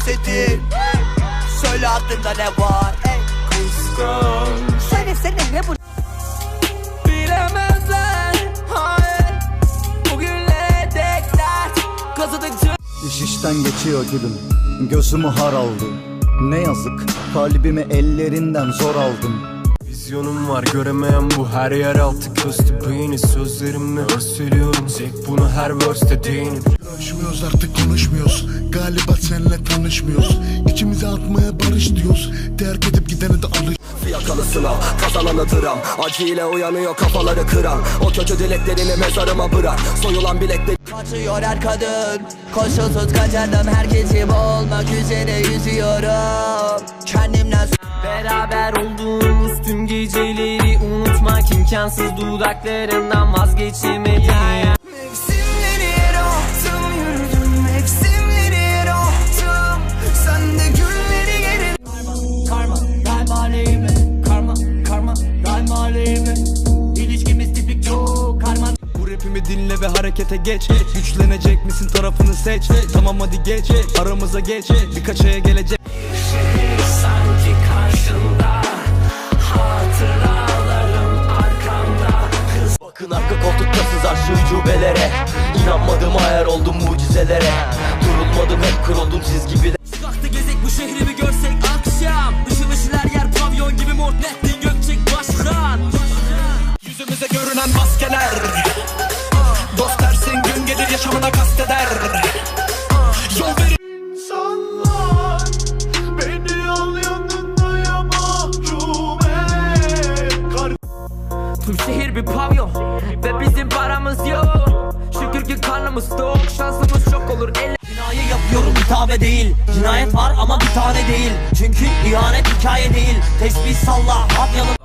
hasetin Söyle aklında ne var? Ey Kıskanç. Söylesene ne bu? Bilemezler. Hayır. Bugünlere tek dert Kazıdıkça İş işten geçiyor gülüm. Gözümü har aldı Ne yazık kalbimi ellerinden zor aldım. Vizyonum var göremeyen bu. Her yer altı köstü beyni Sözlerimle söylüyorum tek bunu her verste değinim Konuşmuyoruz artık konuşmuyoruz. Galiba seninle tanışmıyoruz. İçimize atmaya barış diyoruz. Terk edip gidene de alış Yakalı sınav kazananı dram Acıyla uyanıyor kafaları kıran. O kötü dileklerini mezarıma bırak. Soyulan bilekler Kaçıyor her kadın. Koşulsuz kaçardım her gece olmak üzere yüzüyorum. Kendimden Beraber olduğumuz tüm geceleri unutmak imkansız. Dudaklarından vazgeçemedim dinle ve harekete geç. Güçlenecek misin tarafını seç. Tamam hadi geç. Aramıza geç. Birkaç aya gelecek. Sanki karşında hatıralarım arkamda. Bakın arka koltukta sızar şu ucubelere İnanmadım hayal oldum mucizelere yaşamına kasteder. Yol verin İnsanlar Beni al yanında ya mahkum et. Kar Tüm şehir bir pavyon ve bizim paramız yok. Şükür ki karnımız tok şansımız çok olur. El Binayı yapıyorum hitabe değil. Cinayet var ama bir tane değil. Çünkü ihanet hikaye değil. Tesbih salla at yanım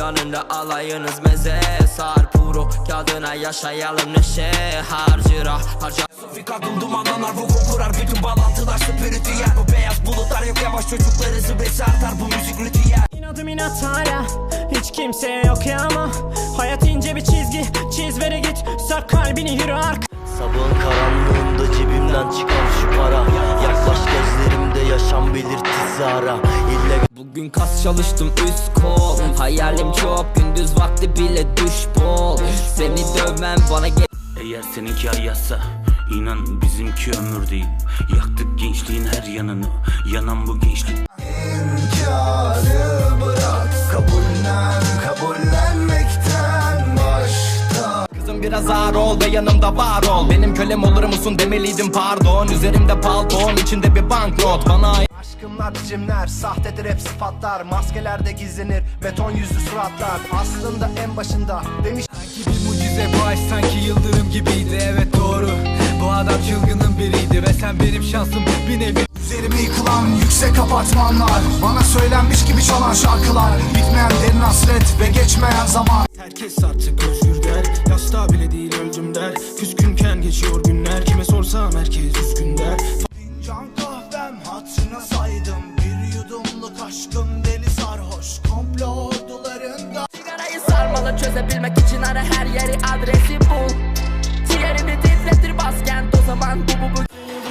yanında alayınız meze Sar puro kağıdına yaşayalım neşe Harcıra harca Fikakım dumanlar vuku kurar Bütün bağlantılar spiritüel Bu beyaz bulutlar yok yavaş çocukları zıbresi artar Bu müzik ritüel İnadım inat hala Hiç kimse yok ya ama. Hayat ince bir çizgi Çiz vere git Sar kalbini yürü arka. Sabahın karanlığında cebimden çıkan şu para yaşam belirtisi ara İlle Bugün kas çalıştım üst kol. Hayalim çok gündüz vakti bile düş bol. Seni dövmem bana gel Eğer seninki ayasa inan bizimki ömür değil. Yaktık gençliğin her yanını. Yanan bu gençlik biraz ağır ol ve yanımda var ol. Benim kölem olur musun demeliydim pardon. Üzerimde palton içinde bir banknot. Bana Aşkımlar biçimler, sahtedir hep sıfatlar Maskelerde gizlenir beton yüzlü suratlar. Aslında en başında demiş Sanki bir mucize bu aşk sanki yıldırım gibiydi. Evet doğru. Bu adam çılgının biriydi Ve sen benim şansım bir nevi Üzerimi yıkılan yüksek apartmanlar Bana söylenmiş gibi çalan şarkılar. Bitmeyen derin hasret ve geçmeyen zaman. Herkes artık özgür geçiyor günler? Kime sorsam herkes üzgün der. Fincan kahvem hatırına saydım. Bir yudumluk aşkım deli sarhoş. Komplo ordularında Sigarayı sarmalı çözebilmek için ara her yeri adresi bul. Ciğerimi titretir baskent o zaman bu bu bu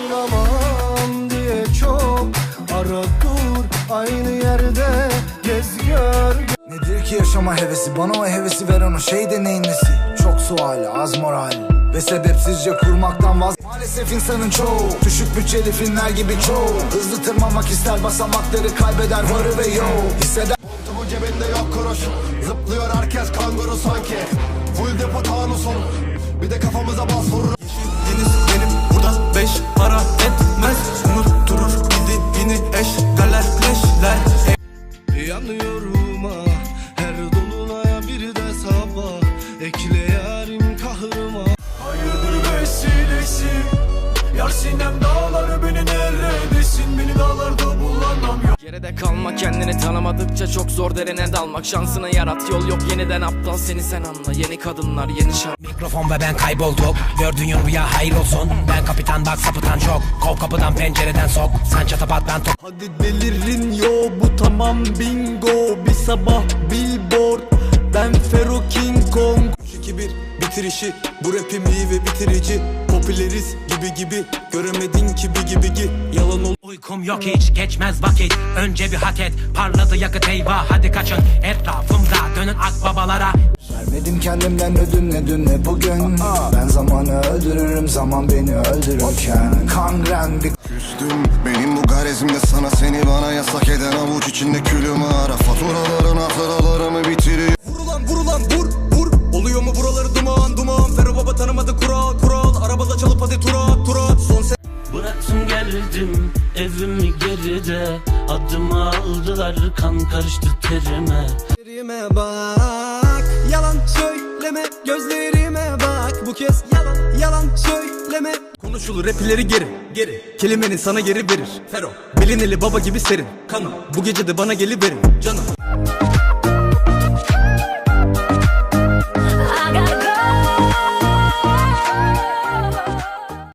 Bulamam diye çok Ara dur. Aynı yerde gez gör Nedir ki yaşama hevesi? Bana o hevesi veren o şey de neyin nesi? Çok sual az moral Ve sebepsizce kurmaktan vaz Maalesef insanın çoğu Düşük bütçeli filmler gibi çoğu. Hızlı tırmanmak ister basamakları kaybeder varı ve yo Hisseder Koltuğun cebinde yok kuruş. Zıplıyor herkes kanguru sanki. Full depo tağını sonu Bir de kafamıza bas vurur. Deniz benim burada. Beş para etmez. Unutturur gidibini eşgaller bulamam yok Geride kalmak kendini tanımadıkça çok zor derine dalmak. Şansını yarat yol yok yeniden aptal. Seni sen anla Yeni kadınlar yeni şarkı Mikrofon ve ben kaybolduk Gördüğün rüya hayır olsun. Ben kapitan bak sapıtan çok. Kov kapıdan pencereden sok. Sen çatapat ben top Hadi delirin yo bu tamam bingo. Bir sabah billboard Ben Fero King Kong. 3-2-1 bitirişi Bu rapim iyi ve bitirici. Popüleriz gibi gibi Göremedin ki bir gibi gi Yalan ol Uykum yok hiç geçmez vakit. Önce bir hak et parladı yakıt eyvah hadi kaçın. Etrafımda dönün akbabalara Vermedim kendimden ödün ne dün ne bugün. Ben zamanı öldürürüm zaman beni öldürürken. Kangren bir Küstüm benim bu garezimde sana seni bana yasak eden avuç içinde külümü ara. Faturaların hatıralarımı bitiriyor. Vurulan vurulan vur vur Oluyor mu buraları duman duman? Fero baba tanımadı kural kural. Arabada çalıp hadi tura tura. Son ses Bıraktım geldim evimi geride Adımı aldılar kan karıştı terime. Gözlerime bak Yalan söyleme gözlerime bak. Bu kez yalan yalan söyleme. Konuşulur rapileri geri geri. Kelimenin sana geri verir. Fero Belin eli baba gibi serin. Kanım bu gece de bana geliverin Canım